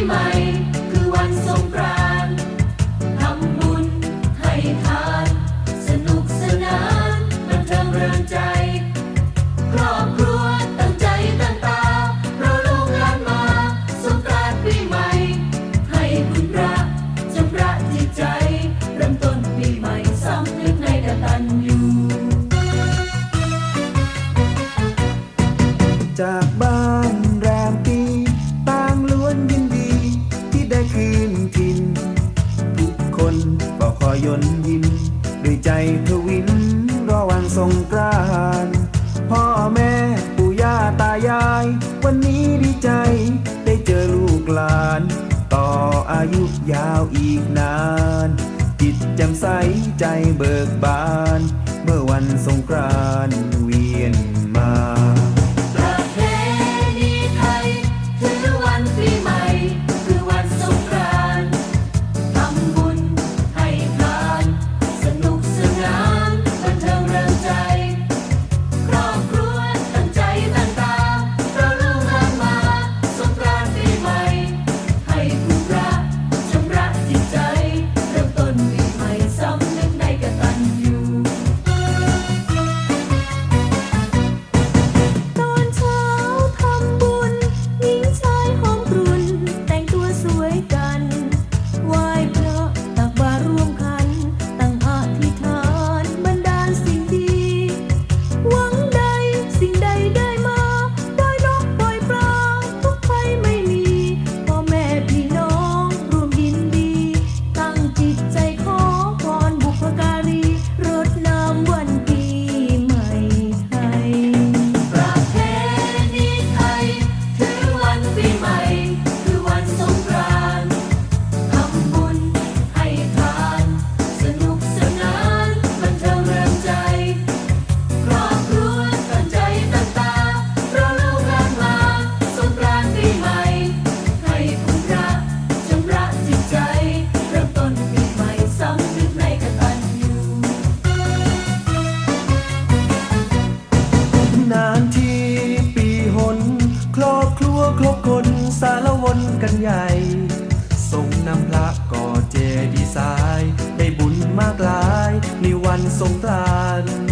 คือวันสงกรานต์ทำบุญให้ทาน สนุกสนานบันเทิงเริงใจ ครอบครัวตั้งใจตั้งตาเราลูกานมาสงกรานต์ปีใหม่ ให้คุณพระชำระจิตใจ เริ่มต้นปีใหม่สำนึกในกตัญญูจากบ้าน็ยนยิ้มด้วยใจทวินรอวันสงกรานพ่อแม่ปู่ย่าตายาย วันนี้ดีใจ ได้เจอลูกหลาน ต่ออายุยาวอีกนาน จิตแจ่มใสใจเบิกบาน เมื่อวันสงกรานเวียนมา กันใหญ่สงนำพระก่อเจดีย์ทราย ได้บุญมากลายในวันสงกรานต์